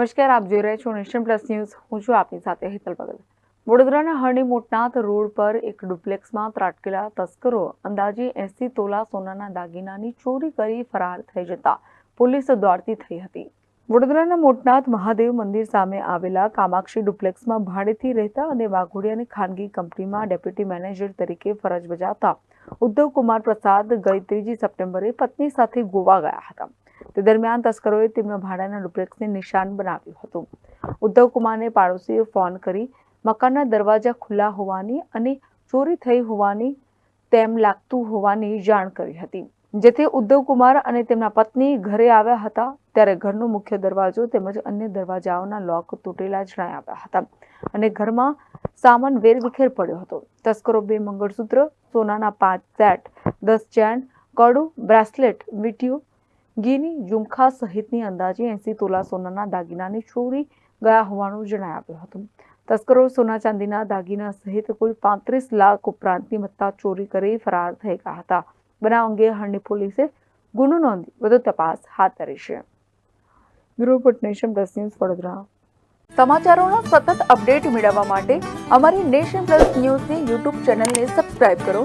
નમસ્કાર, આપ જોઈ રહ્યા છો નેશન પ્લસ ન્યૂઝ. હું છું આપની સાથે હેતલ પગલ વડોદરાના હરણી મોટનાથ રોડ પર એક ડુપ્લેક્સમાં ત્રાટકેલા તસ્કરો અંદાજે એસી તોલા સોનાના દાગીનાની ચોરી કરી ફરાર થઈ જતા પોલીસ દોડતી થઈ હતી. વડોદરાના મોટનાથ મહાદેવ મંદિર સામે આવેલા કામાક્ષી ડુપ્લેક્સમાં ભાડેથી રહેતા અને વાઘોડિયાની ખાનગી કંપનીમાં ડેપ્યુટી મેનેજર તરીકે ફરજ બજાવતા ઉદ્ધવ કુમાર પ્રસાદ ગઈ ત્રીજી સપ્ટેમ્બરે પત્ની સાથે ગોવા ગયા હતા. તે દરમિયાન તસ્કરોએ તેમના ભાડાના ડુપ્લેક્સને નિશાન બનાવ્યું હતું. ઉદ્ધવ કુમારને પાડોશીએ ફોન કરી, મકાનના દરવાજા ખુલ્લા હોવાની અને ચોરી થઈ હોવાની તેમ લાગતું હોવાની જાણ કરી હતી. જેથી ઉદ્ધવ કુમાર અને તેમના પત્ની ઘરે આવ્યા હતા, ત્યારે ઘરનો મુખ્ય દરવાજો તેમજ અન્ય દરવાજાઓના લોક તૂટેલા જણાઈ આવ્યા હતા અને ઘરમાં સામાન વેરવિખેર પડ્યો હતો. તસ્કરો બે મંગળસૂત્ર, સોનાના પાંચ સેટ, દસ ચેન, કડું બ્રેસલેટ વીંટીઓ ઘીની ઝુમખા સહિતની અંદાજે એંસી તોલા સોનાના દાગીનાની ચોરી ગયા હોવાનું જણાવ્યું હતું. તસ્કરો સોના ચાંદીના દાગીના સહિત કુલ પાંત્રીસ લાખ ઉપરાંતની મત્તા ચોરી કરી ફરાર થઈ ગયા હતા. બનાવ અંગે હરણી પોલીસે ગુનો નોંધી વધુ તપાસ હાથ ધરી છે. Report nation plus Vadodara. સમાચારોના સતત અપડેટ મેળવવા માટે અમારી નેશન પ્લસ ન્યૂઝની યુટ્યુબ ચેનલને સબસ્ક્રાઇબ કરો.